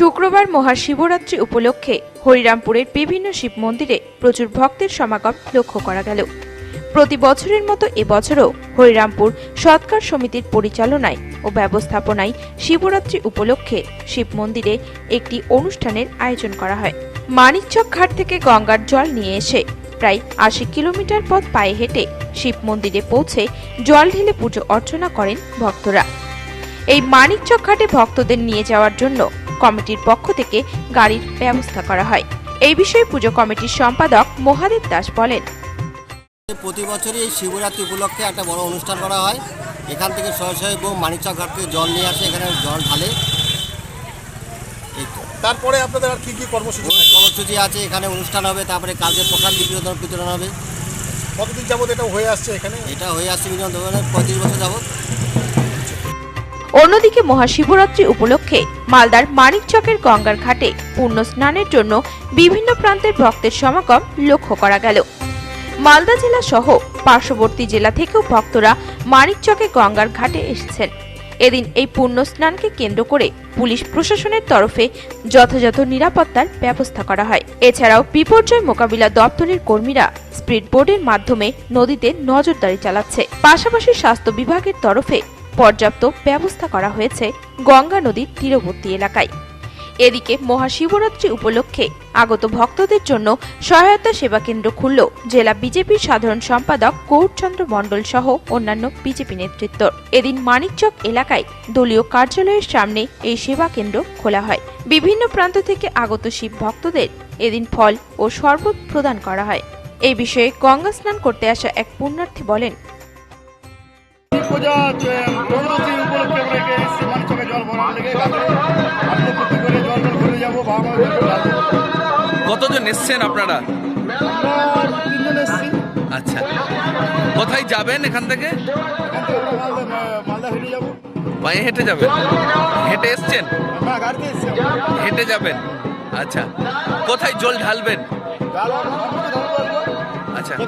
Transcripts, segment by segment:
শুক্রবার মহাশিবরাত্রি উপলক্ষে হরিরামপুরের বিভিন্ন শিব মন্দিরে প্রচুর ভক্তের সমাগম লক্ষ্য করা গেল। প্রতি বছরের মতো এবছরও হরিরামপুর সৎকার সমিতির পরিচালনায় ও ব্যবস্থাপনায় শিবরাত্রি উপলক্ষে শিব মন্দিরে একটি অনুষ্ঠানের আয়োজন করা হয়। মানিকচক ঘাট থেকে গঙ্গার জল নিয়ে এসে প্রায় আশি কিলোমিটার পথ পায়ে হেঁটে শিব মন্দিরে পৌঁছে জল ঢেলে পুজো অর্চনা করেন ভক্তরা। এই মানিকচক ঘাটে ভক্তদের নিয়ে যাওয়ার জন্য কমিটির পক্ষ থেকে গাড়ির ব্যবস্থা করা হয়। এই বিষয়ে পুজো কমিটির সম্পাদক মহাদেব দাস বলেন। প্রতি বছরই এই শিবরাত্রি উপলক্ষে একটা বড় অনুষ্ঠান করা হয়। এখান থেকে সরাসরি বউ মানিকচক ঘাট থেকে জল নিয়ে আসে এখানে জল ঢালে। তারপরে আপনাদের আর কি কি কর্মসূচি? কর্মসূচি আছে এখানে অনুষ্ঠান হবে তারপরে কালকে প্রসাদ বিতরণ বিতরণ হবে। কতদিন যাবত এটা হয়ে আসছে এখানে? এটা হয়ে আসছে ধরনের পঁয়ত্রিশ বছর যাবত অন্যদিকে মহাশিবরাত্রি উপলক্ষে মালদার মানিকচকের গঙ্গার ঘাটে পূর্ণ স্নানের জন্য বিভিন্ন প্রান্তের ভক্তের সমাগম লক্ষ্য করা গেল। মালদা জেলা সহ পার্শ্ববর্তী জেলা থেকেও ভক্তরা মানিকচকে গঙ্গার ঘাটে এসেছেন। এদিন এই পূর্ণ স্নানকে কেন্দ্র করে পুলিশ প্রশাসনের তরফে যথাযথ নিরাপত্তার ব্যবস্থা করা হয়। এছাড়াও বিপর্যয় মোকাবিলা দপ্তরের কর্মীরা স্পিড বোর্ডের মাধ্যমে নদীতে নজরদারি চালাচ্ছে। পাশাপাশি স্বাস্থ্য বিভাগের তরফে পর্যাপ্ত ব্যবস্থা করা হয়েছে গঙ্গা নদীর তীরবর্তী এলাকায়। এদিকে মহাশিবরাত্রি উপলক্ষে আগত ভক্তদের জন্য সহায়তা সেবা কেন্দ্র খুলল জেলা বিজেপির সাধারণ সম্পাদক গৌরচন্দ্র মণ্ডল সহ অন্যান্য বিজেপি নেতৃত্ব। এদিন মানিকচক এলাকায় দলীয় কার্যালয়ের সামনে এই সেবা কেন্দ্র খোলা হয়। বিভিন্ন প্রান্ত থেকে আগত শিব ভক্তদের এদিন ফল ও শরবত প্রদান করা হয়। এই বিষয়ে গঙ্গা স্নান করতে আসা এক পুণ্যার্থী বলেন পূজা নবরাত্রি উপলক্ষে আমরা এখানে এসেছি মানিকচকে জল ভরার লেগে আমরা করে জল জল ঘুরে যাব বাবা কতজন এসছেন আপনারা? তিনজন এসেছি। আচ্ছা। কোথায় যাবেন এখান থেকে? মালদা মালদা হেঁটে যাব। পায়ে হেঁটে যাবেন? হেঁটে এসছেন। হেঁটে যাবেন। আচ্ছা। কোথায় জল ঢালবেন? আচ্ছা।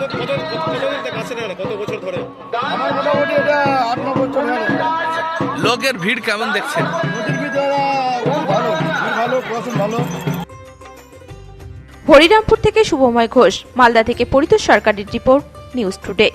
আমার মোটামুটি এটা আট ন বছর গেল লোকের ভিড় কেমন দেখছেন? ভালো। ভালো ভালো। হরিরামপুর থেকে শুভময় ঘোষ মালদা থেকে পরিতোষ সরকারের রিপোর্ট নিউজ টুডে।